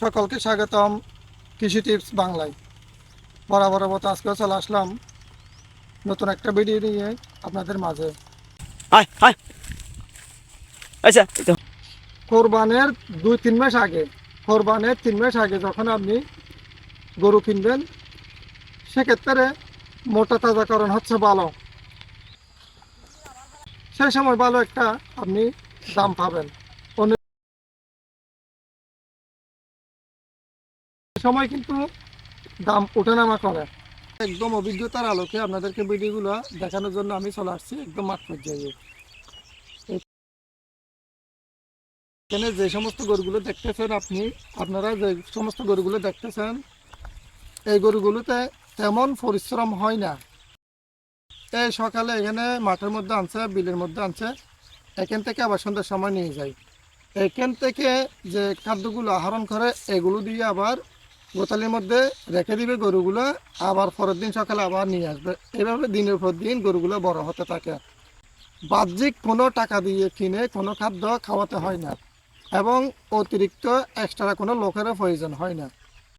সকলকে স্বাগতম কৃষি টিপস বাংলায়। বরাবর মতো আজকেও চলে আসলাম নতুন একটা ভিডিও নিয়ে আপনাদের মাঝে। আচ্ছা কোরবানের দুই তিন মাস আগে কোরবানের তিন মাস আগে যখন আপনি গরু কিনবেন সেক্ষেত্রে মোটা তাজাকরণ হচ্ছে ভালো। সেই সময় ভালো একটা আপনি দাম পাবেন। সময় কিন্তু দাম ওঠানামা করে। একদম অভিজ্ঞতার আলোকে আপনাদেরকে ভিডিওগুলো দেখানোর জন্য আমি চলে আসছি একদম মাঠ পর্যায়ে। এখানে যে সমস্ত গরুগুলো দেখতেছেন আপনি, আপনারা যে সমস্ত গরুগুলো দেখতেছেন, এই গরুগুলোতে তেমন পরিশ্রম হয় না। এই সকালে এখানে মাঠের মধ্যে আনছে, বিলের মধ্যে আনছে, এখান থেকে আবার সন্ধ্যার সময় নিয়ে যায়। এখান থেকে যে খাদ্যগুলো আহরণ করে, এগুলো দিয়ে আবার গোতালির মধ্যে রেখে দিবে গরুগুলো, আবার পরের দিন সকালে আবার নিয়ে আসবে। এভাবে দিনের পর দিন গরুগুলো বড় হতে থাকে। বাহ্যিক কোনো টাকা দিয়ে কিনে কোনো খাদ্য খাওয়াতে হয় না এবং অতিরিক্ত এক্সট্রা কোনো লোকেরও প্রয়োজন হয় না।